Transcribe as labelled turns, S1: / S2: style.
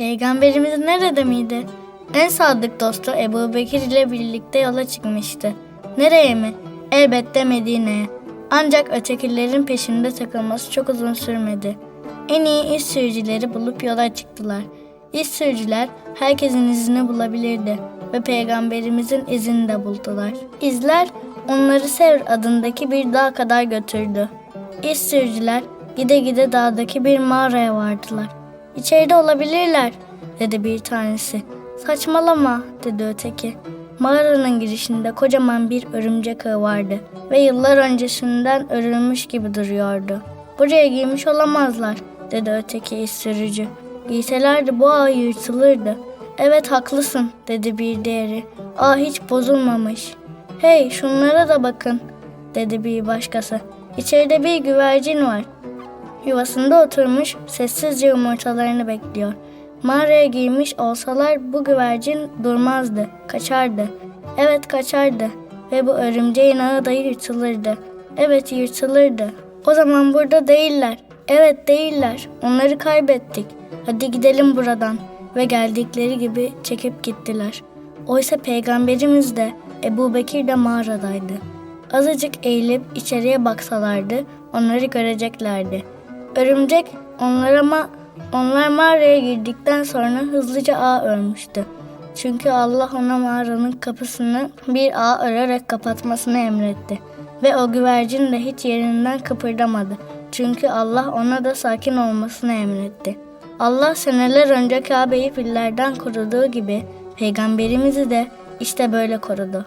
S1: Peygamberimiz nerede miydi? En sadık dostu Ebu Bekir ile birlikte yola çıkmıştı. Nereye mi? Elbette Medine'ye. Ancak ötekilerin peşinde takılması çok uzun sürmedi. En iyi iz sürücüleri bulup yola çıktılar. İz sürücüler herkesin izini bulabilirdi ve peygamberimizin izini de buldular. İzler onları Sevr adındaki bir dağ kadar götürdü. İz sürücüler gide gide dağdaki bir mağaraya vardılar. İçeride olabilirler dedi bir tanesi. Saçmalama dedi öteki. Mağaranın girişinde kocaman bir örümcek ağı vardı ve yıllar öncesinden örülmüş gibi duruyordu. Buraya girmiş olamazlar dedi öteki sürücü. Giyselerdi bu ağ yırtılırdı. Evet haklısın dedi bir diğeri. Ağ hiç bozulmamış. Hey şunlara da bakın dedi bir başkası. İçeride bir güvercin var. Yuvasında oturmuş sessizce yumurtalarını bekliyor. Mağaraya girmiş olsalar bu güvercin durmazdı, kaçardı. Evet kaçardı ve bu örümceğin ağı da yırtılırdı. Evet yırtılırdı. O zaman burada değiller. Evet değiller. Onları kaybettik. Hadi gidelim buradan. Ve geldikleri gibi çekip gittiler. Oysa peygamberimiz de Ebu Bekir de mağaradaydı. Azıcık eğilip içeriye baksalardı onları göreceklerdi. Örümcek onlar ama onlar mağaraya girdikten sonra hızlıca ağ örmüştü. Çünkü Allah ona mağaranın kapısını bir ağ örerek kapatmasını emretti. Ve o güvercin de hiç yerinden kıpırdamadı. Çünkü Allah ona da sakin olmasını emretti. Allah seneler önce Kabe'yi fillerden koruduğu gibi peygamberimizi de işte böyle korudu.